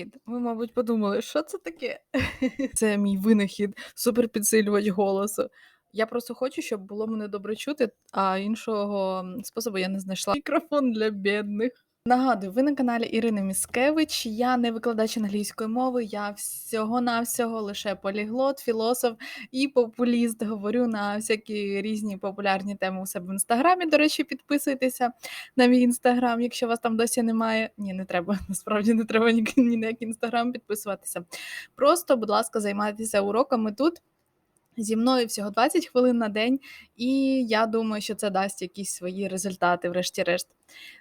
Привіт! Ви, мабуть, подумали, що це таке? Це мій винахід, суперпідсилювач голосу. Я просто хочу, щоб було мене добре чути, а іншого способу я не знайшла. Мікрофон для бідних. Нагадую, ви на каналі Ірини Міскевич. Я не викладач англійської мови, я всього-навсього лише поліглот, філософ і популіст. Говорю на всякі різні популярні теми у себе в інстаграмі. До речі, підписуйтеся на мій інстаграм, якщо вас там досі немає. Ні, не треба. Насправді не треба ні, ні на який інстаграм підписуватися. Просто, будь ласка, займайтеся уроками тут. Зі мною всього 20 хвилин на день, і я думаю, що це дасть якісь свої результати, врешті-решт.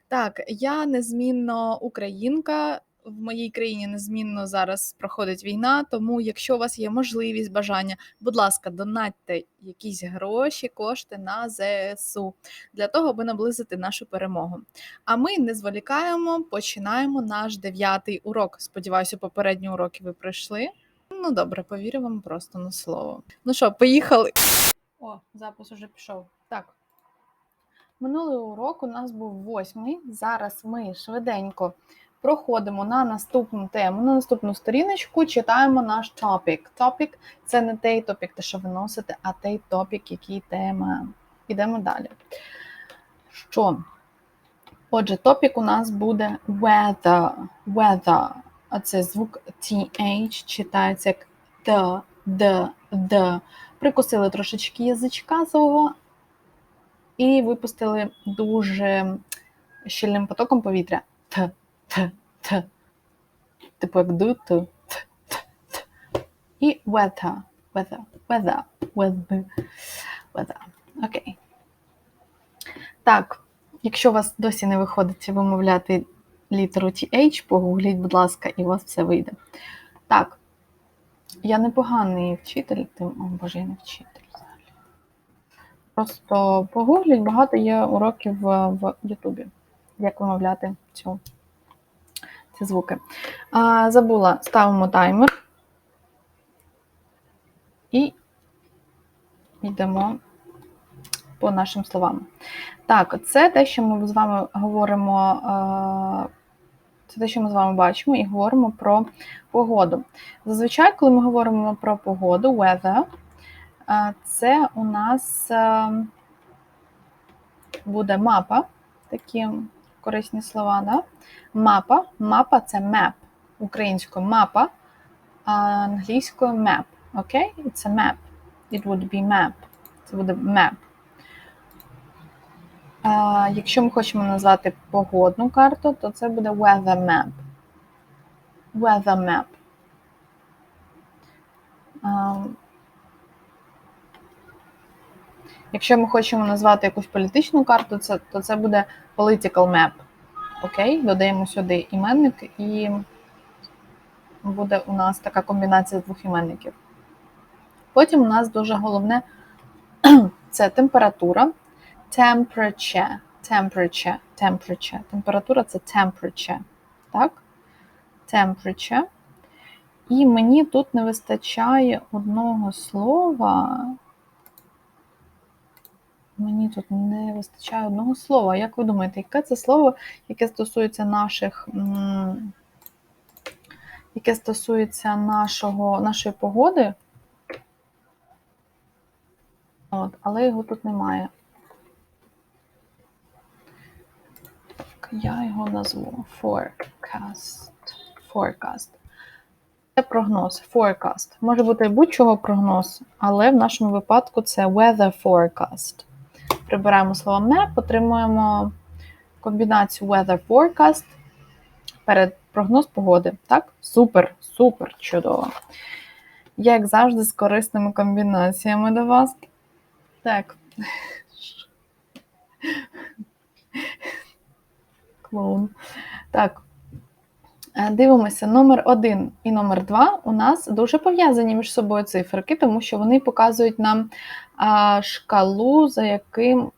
Так, я незмінно українка. В моїй країні незмінно зараз проходить війна, тому якщо у вас є можливість, бажання, будь ласка, донатьте якісь гроші, кошти на ЗСУ для того, аби наблизити нашу перемогу. А ми не зволікаємо, починаємо наш дев'ятий урок. Сподіваюся, попередні уроки ви пройшли. Ну добре, повірю вам просто на слово. Ну що, поїхали. О, запис уже пішов. Так. Минулий урок у нас був восьмий. Зараз ми швиденько проходимо на наступну тему, на наступну сторіночку, читаємо наш топік. Топік це не той топік, те, що ви носите, а той топік, який тема. Ідемо далі. Що? Отже, топік у нас буде weather. Weather. А це звук TH читається як Т, Д, Д. Прикусили трошечки язичка свого і випустили дуже щільним потоком повітря. Т, Т, Т. Типу як ду, Т, Т, Т, Т. І weather. Weather. Weather. Weather. Weather. Окей. Так, якщо у вас досі не виходить вимовляти літеру TH, погугліть, будь ласка, і у вас все вийде. Так, я непоганий вчитель, тим, о боже, я не вчитель взагалі. Просто погугліть, багато є уроків в, Ютубі, як вимовляти цю, ці звуки. А, забула, ставимо таймер і йдемо по нашим словам. Так, це те, що ми з вами говоримо. Це те, що ми з вами бачимо, і говоримо про погоду. Зазвичай, коли ми говоримо про погоду, weather, е, це у нас е, буде мапа, такі корисні слова. Да? Мапа. Мапа це map. Українською мапа, а англійською map. Окей? A map. It would be map. Це буде map. Якщо ми хочемо назвати погодну карту, то це буде weather map. Weather map. Якщо ми хочемо назвати якусь політичну карту, то це буде political map. Окей, додаємо сюди іменник, і буде у нас така комбінація двох іменників. Потім у нас дуже головне це температура. Temperature, temperature, temperature. Температура це temperature. Так? Temperature. І мені тут не вистачає одного слова. Мені тут не вистачає одного слова. Як ви думаєте, яке це слово, яке стосується наших. Яке стосується нашого, нашої погоди? От, але його тут немає. Я його назву forecast. Forecast. Це прогноз. Forecast. Може бути будь-чого прогноз, але в нашому випадку це weather forecast. Прибираємо слово map, отримуємо комбінацію weather forecast перед прогноз погоди. Так? Супер, супер, чудово. Як завжди, з корисними комбінаціями до вас. Так. Клоун. Так. Е, Дивимося, номер 1 і номер 2 у нас дуже пов'язані між собою циферки, тому що вони показують нам шкалу, за яким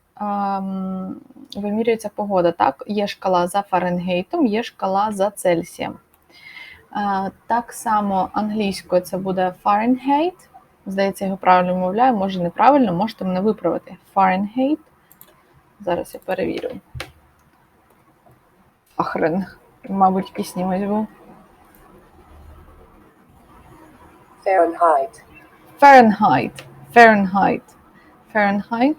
вимірюється погода. Так, Є шкала за Фаренгейтом, є шкала за Цельсієм. Так само англійською це буде Fahrenheit. Здається, його правильно вимовляю, може неправильно, можете мене виправити. Fahrenheit. Зараз я перевірю. Ахрен. Мабуть, якийсь німець був. Fahrenheit. Fahrenheit. Fahrenheit. Fahrenheit.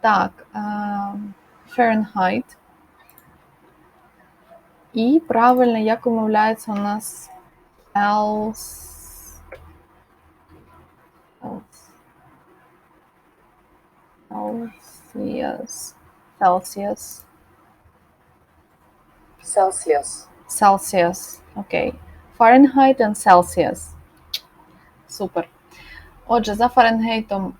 Так. ем, Fahrenheit. І правильно, як вимовляється у нас else. Else. Celsius. Celsius. Celsius. Celsius. Окей. Fahrenheit and Celsius. Супер. Отже, за Фаренгейтом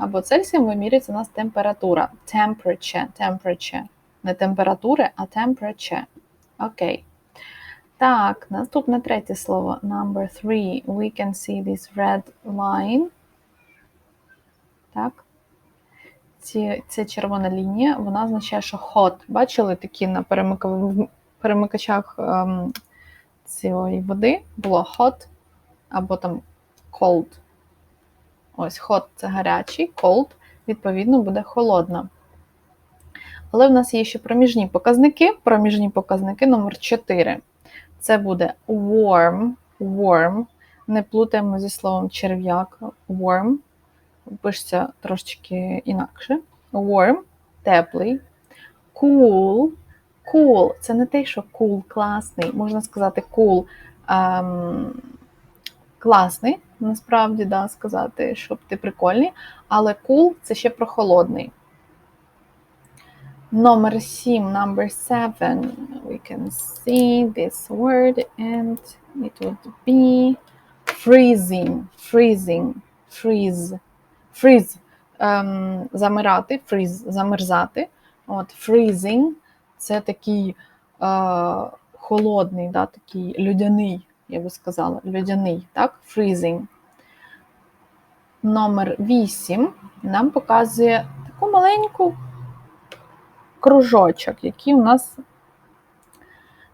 або Цельсієм вимірюється у нас температура. Temperature. Temperature. Не температури, а temperature. Окей. Так, наступне третє слово. Number three. We can see this red line. Так. Ці, це червона лінія, вона означає, що hot. Бачили такі на перемикав- перемикачах ем, цієї води було hot або там cold. Ось hot це гарячий, cold, відповідно, буде холодна. Але в нас є ще проміжні показники. Проміжні показники номер 4. Це буде warm, warm. Не плутаємо зі словом черв'як. Warm. Пишеться трошечки інакше. Warm теплий. Cool. Cool це не те, що cool класний. Можна сказати cool ем, класний, насправді, да, сказати, щоб ти прикольний. Але cool це ще про холодний. Номер 7, number 7. We can see this word and it would be freezing. Freezing. Freeze. Freeze. Ем, замирати, freeze, замерзати. От, freezing це такий е, холодний, да, такий людяний, я би сказала, людяний, так? Freezing. Номер 8 нам показує таку маленьку кружочок, який у нас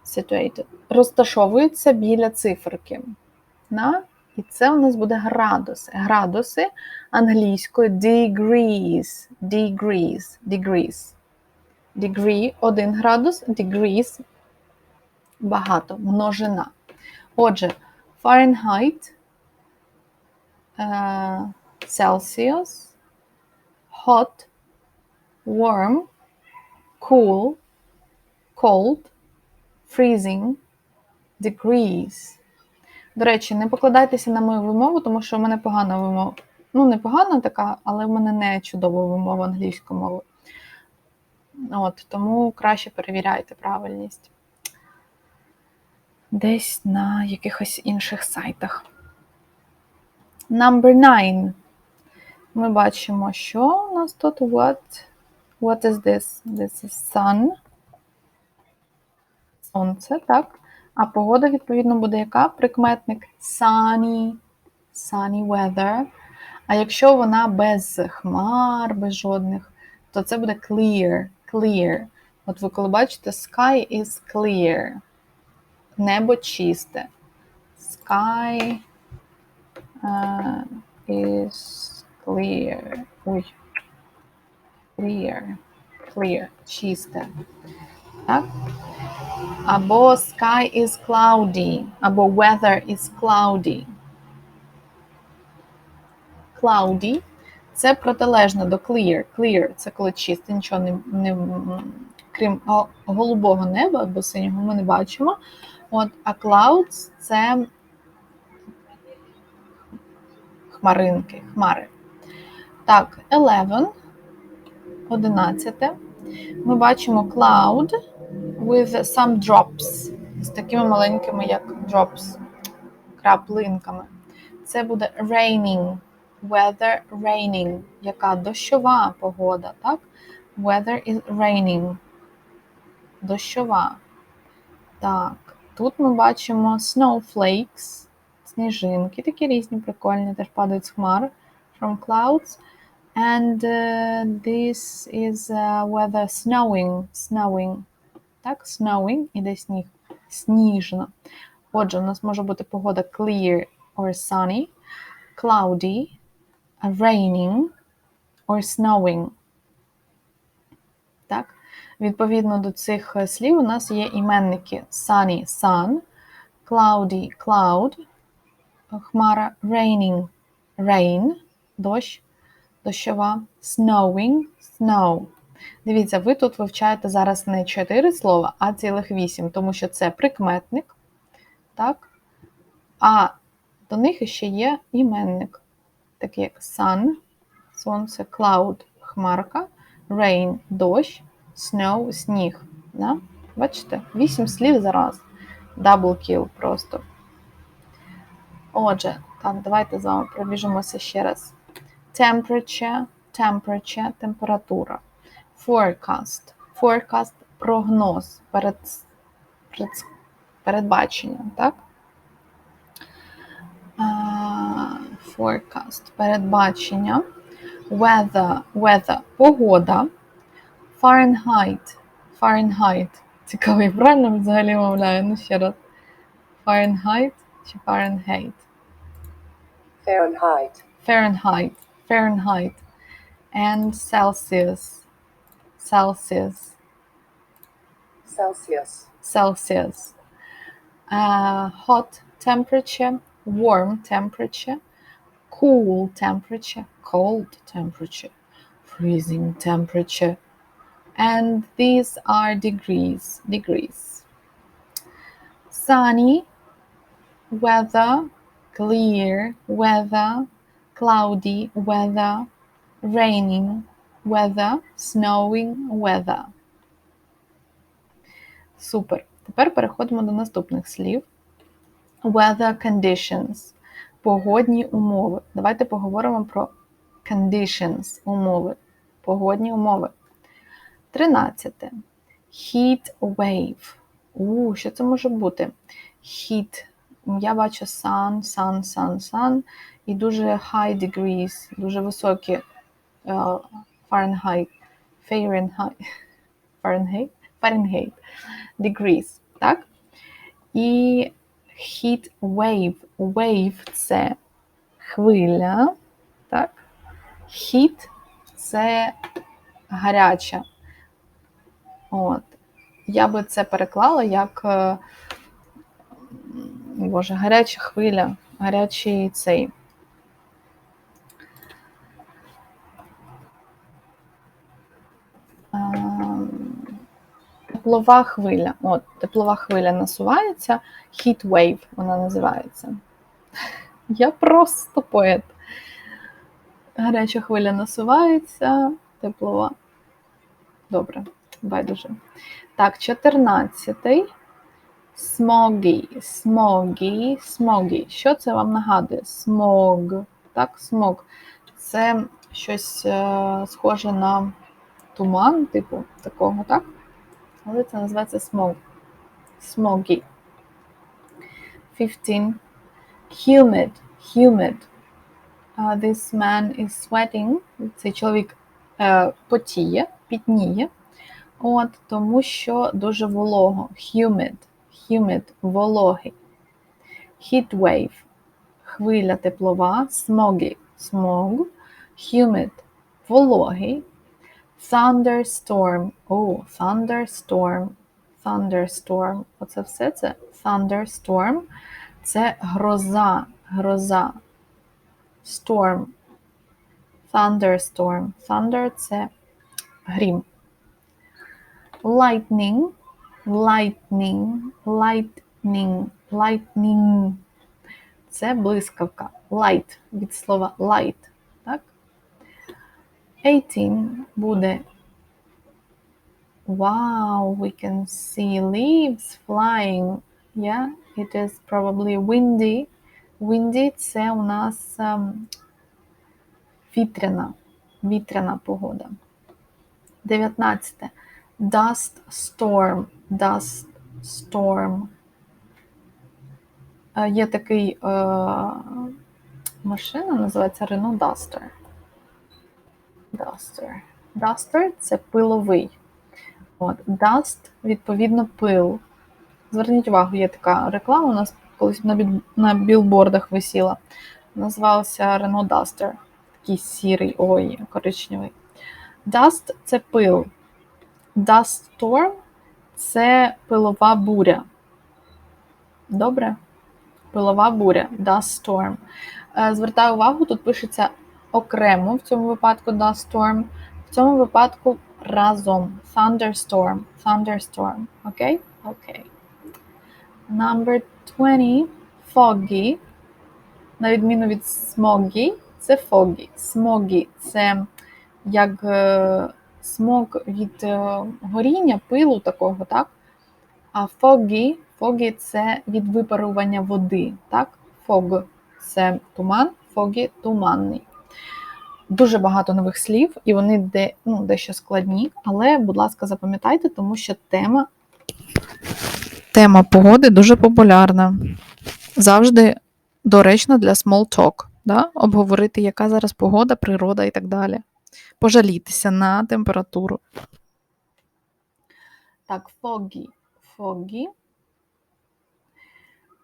situated, розташовується біля циферки. На, і це у нас буде градуси. Градуси англійською degrees, degrees, degrees. Degree – 1 градус, degrees – багато, множина. Отже, Fahrenheit, е, Celsius, hot, warm, cool, cold, freezing, degrees. До речі, не покладайтеся на мою вимову, тому що в мене погана вимова. Ну, не погана така, але в мене не чудова вимова англійської мови. От, тому краще перевіряйте правильність. Десь на якихось інших сайтах. Number 9. Ми бачимо, що у нас тут what? What is this? This is sun. Сонце, так? А погода, відповідно, буде яка? Прикметник sunny, sunny weather. А якщо вона без хмар, без жодних, то це буде clear, clear. От ви коли бачите, sky is clear. Небо чисте. Sky uh, is clear. Ой. Clear. Clear. Чисте. Так? Або sky is cloudy, або weather is cloudy. Cloudy це протилежно до clear. Clear це коли чисто, нічого не, не крім голубого неба або синього ми не бачимо. От, а clouds це хмаринки, хмари. Так, 11, 11. Ми бачимо cloud with some drops. З такими маленькими, як drops, краплинками. Це буде raining. Weather raining. Яка дощова погода, так? Weather is raining. Дощова. Так, тут ми бачимо snowflakes, сніжинки, такі різні, прикольні, теж падають з хмар from clouds. And uh, this is uh, weather snowing. snowing. Так, snowing, іде сніг. Сніжно. Отже, у нас може бути погода clear or sunny, cloudy, raining or snowing. Так? Відповідно до цих е, слів у нас є іменники sunny sun, cloudy cloud, хмара, raining, rain, дощ, дощова, snowing, snow. Дивіться, ви тут вивчаєте зараз не 4 слова, а цілих 8, тому що це прикметник, так? А до них ще є іменник, такий як sun, сонце, cloud, хмарка, rain, дощ, snow, сніг. Да? Бачите? 8 слів зараз. Double kill просто. Отже, так, давайте з вами пробіжимося ще раз. Temperature, temperature, температура. Forecast. Forecast прогноз, перед, перед, передбачення, так? forecast, передбачення. Weather, weather, погода. Fahrenheit, Fahrenheit. Цікаво, я правильно взагалі мовляю? Ну ще раз. Fahrenheit чи Fahrenheit? Fahrenheit, Fahrenheit, Fahrenheit. And Celsius, Celsius, Celsius, Celsius. Uh, hot temperature, warm temperature, cool temperature, cold temperature, freezing temperature. And these are degrees, degrees. Sunny, weather, clear, weather, cloudy, weather, raining, weather, snowing, weather. Супер. Тепер переходимо до наступних слів. Weather conditions. Погодні умови. Давайте поговоримо про conditions умови. Погодні умови. 13. Heat wave. У, що це може бути? Heat. Я бачу sun, sun, sun, sun. І дуже high degrees, дуже високі uh, Fahrenheit, Fahrenheit, Fahrenheit, Fahrenheit degrees, так? І heat wave. Wave це хвиля, так? Heat це гаряча. От. Я би це переклала як е, Боже, гаряча хвиля, гарячий цей. Теплова хвиля. От, теплова хвиля насувається, heat wave вона називається. Я просто поет. Гаряча хвиля насувається, теплова. Добре, байдуже. Так, 14-й. Смогі, смогі, смогі. Що це вам нагадує? Смог. Так, смог. Це щось е, схоже на туман, типу такого, так? Це називається смог. Смогі. 15. Humid. Humid. Uh, this man is sweating. Цей чоловік е, потіє, пітніє. От, тому що дуже волого. Humid. Humid – вологий. Heat wave – хвиля теплова. Smoggy – смог. Humid – вологий. Thunderstorm. О, thunderstorm. Thunderstorm. Оце все це thunderstorm. Це гроза. Гроза. Storm. Thunderstorm. Thunder – це грім. Lightning. Lightning. Lightning. Lightning. Це блискавка. Light від слова light. Так? 18 буде Wow, we can see leaves flying. Yeah, it is probably windy. Windy – це у нас ем, вітряна, вітряна погода. 19. Dust storm. Dust storm. Е, Є такий е, машина, називається Renault Duster. Duster. Duster – це пиловий. От. Dust, відповідно, пил. Зверніть увагу, є така реклама, у нас колись на, бі- на білбордах висіла. Називався Renault Duster. Такий сірий, ой, коричневий. Dust – це пил. Dust Storm – це пилова буря. Добре? Пилова буря, dust storm. Е, Звертаю увагу, тут пишеться окремо в цьому випадку dust storm. В цьому випадку разом. Thunderstorm. Thunderstorm. Окей? Окей. Number 20. Foggy. На відміну від smoggy, це foggy. Smoggy – це як е, смог від е, горіння, пилу такого, так? А foggy, foggy – це від випарування води, так? Fog – це туман, foggy – туманний. Дуже багато нових слів, і вони де, ну, дещо складні, але, будь ласка, запам'ятайте, тому що тема, тема погоди дуже популярна. Завжди доречно для small talk, да? обговорити, яка зараз погода, природа і так далі. Пожалітися на температуру. Так, foggy. Foggy.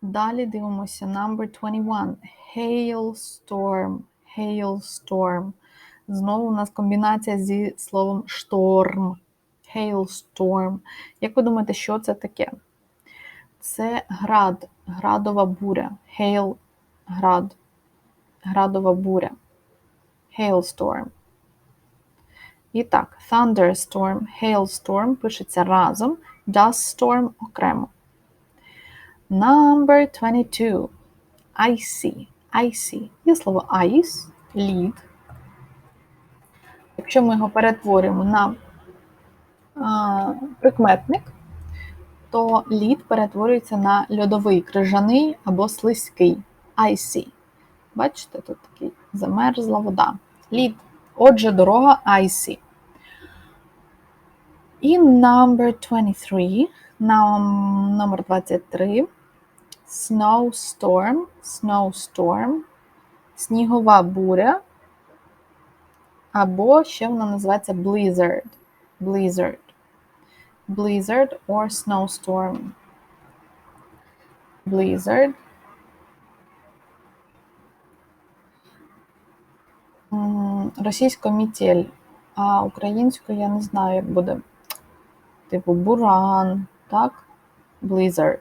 Далі дивимося number 21. Hailstorm. Hailstorm. Знову у нас комбінація зі словом шторм. Hailstorm. Як ви думаєте, що це таке? Це град, градова буря. Hail, град, градова буря. Hailstorm. І так, thunderstorm, hailstorm пишеться разом, dust storm окремо. Number 22. Icy. Icy. Є слово ice, лід. Якщо ми його перетворюємо на а, прикметник, то лід перетворюється на льодовий, крижаний або слизький. Icy. Бачите, тут такий замерзла вода. Лід. Отже, дорога icy. І number 23. Нам, номер 23. Snowstorm. Snowstorm. Снігова буря. Або ще вона називається blizzard. Blizzard. Blizzard or snowstorm. Blizzard. Російською мітель, а українською я не знаю, як буде. Типу буран, так? Blizzard.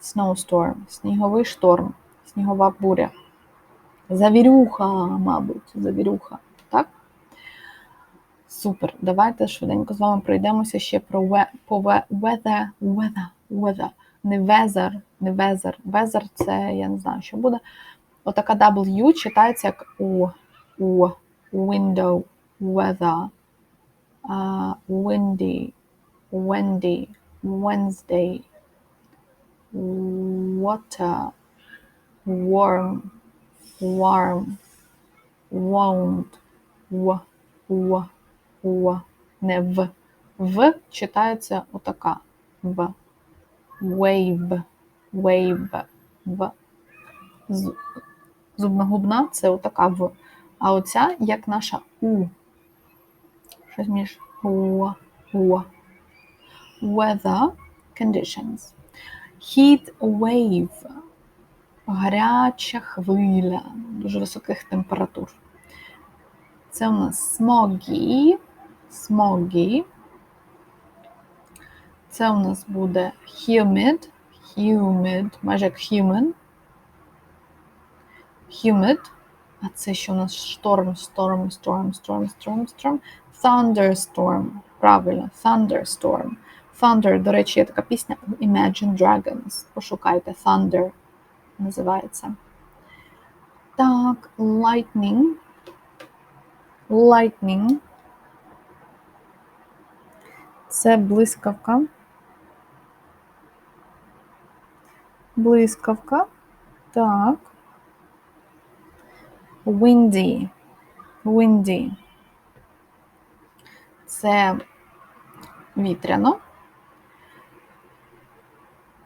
Snowstorm. Сніговий шторм. Снігова буря. Завірюха, мабуть, завірюха. Так? Супер. Давайте швиденько з вами пройдемося ще про we, по we, weather, weather, weather. Не weather, не weather. Weather – це я не знаю, що буде. Отака W читається як у, у window, weather, uh, windy, windy, Wednesday, water, warm, warm, wound, w, w, в, не в. В читається отака. В. Wave. Wave. В. З- Зубногубна це отака в. А оця як наша У. Щось між У. У. Weather conditions. Heat wave. Гаряча хвиля дуже високих температур. Це у нас smoggy. Smoggy. Це у нас буде humid. Humid, майже як human. Humid. А це що у нас шторм, storm, storm, storm, storm, storm. Thunderstorm. Правильно, thunderstorm. Thunder, до речі, є така пісня Imagine Dragons. Пошукайте Thunder називається. Так, lightning. Lightning. Це блискавка. Блискавка. Так. Windy. Windy. Це вітряно.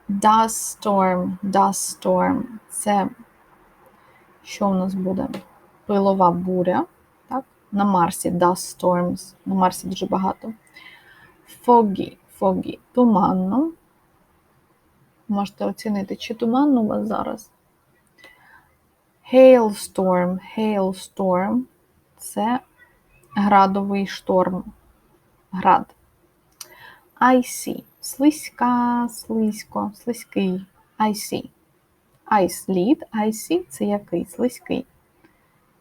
Dust storm. Dust storm. Це що у нас буде? Пилова буря. Так? На Марсі dust storms. На Марсі дуже багато. Foggy. Foggy. Туманно. Можете оцінити, чи туманно у вас зараз. Hailstorm. Hailstorm. Це градовий шторм. Град. Icy. Слизька, слизько, слизький. Icy. Ice лід, icy – це який, слизький.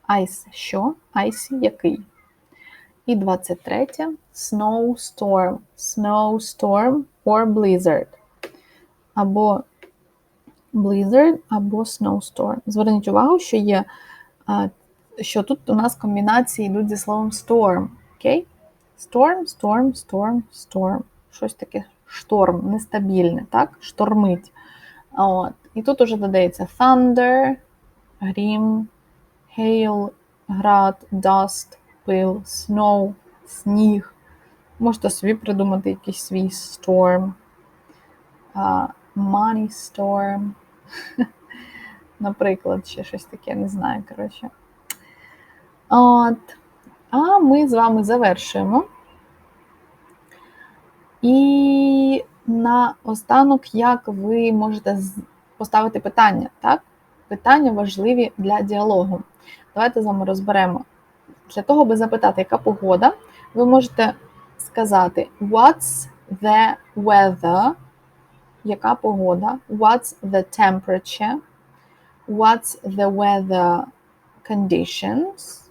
Ice що? Icy який. І 23 snowstorm. Snowstorm or blizzard. Або blizzard, або snowstorm. Зверніть увагу, що є, що тут у нас комбінації йдуть зі словом storm. Окей? Storm, storm, storm, storm. Щось таке шторм, нестабільне, так? Штормить. От. І тут уже додається thunder, грім, hail, град, dust, пил, snow, сніг. Можете собі придумати якийсь свій storm. А, money storm. Наприклад, ще щось таке, не знаю, коротше. От. А ми з вами завершуємо. І на останок, як ви можете поставити питання, так? Питання важливі для діалогу. Давайте з вами розберемо. Для того, аби запитати, яка погода, ви можете сказати What's the weather? Яка погода? What's the temperature? What's the weather conditions?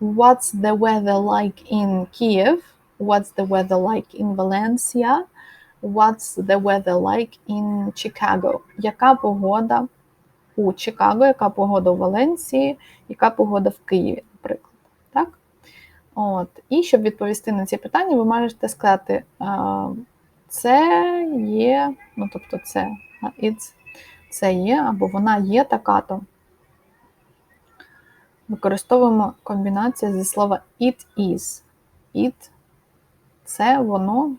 What's the weather like in Kiev? What's the weather like in Valencia? What's the weather like in Chicago? Яка погода у Чикаго, яка погода у Валенції, яка погода в Києві, наприклад. Так? От. І щоб відповісти на ці питання, ви можете сказати, це є, ну тобто це, it's, це є, або вона є така-то. Використовуємо комбінацію зі слова it is. It це воно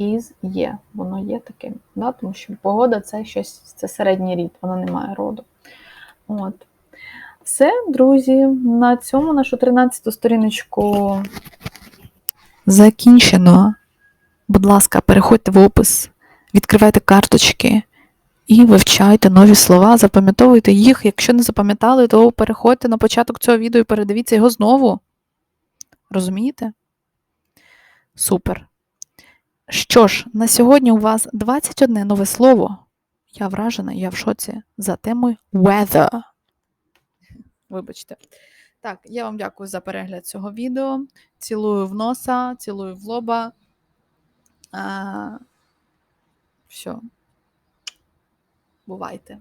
is є. Воно є таким. Да? Тому що погода це щось, це середній рід, вона не має роду. От. Все, друзі, на цьому нашу 13-ту сторіночку закінчено. Будь ласка, переходьте в опис, відкривайте карточки і вивчайте нові слова, запам'ятовуйте їх. Якщо не запам'ятали, то переходьте на початок цього відео і передивіться його знову. Розумієте? Супер. Що ж, на сьогодні у вас 21 нове слово. Я вражена, я в шоці за темою weather. Вибачте. Так, я вам дякую за перегляд цього відео. Цілую в носа, цілую в лоба. А, все. Бувайте.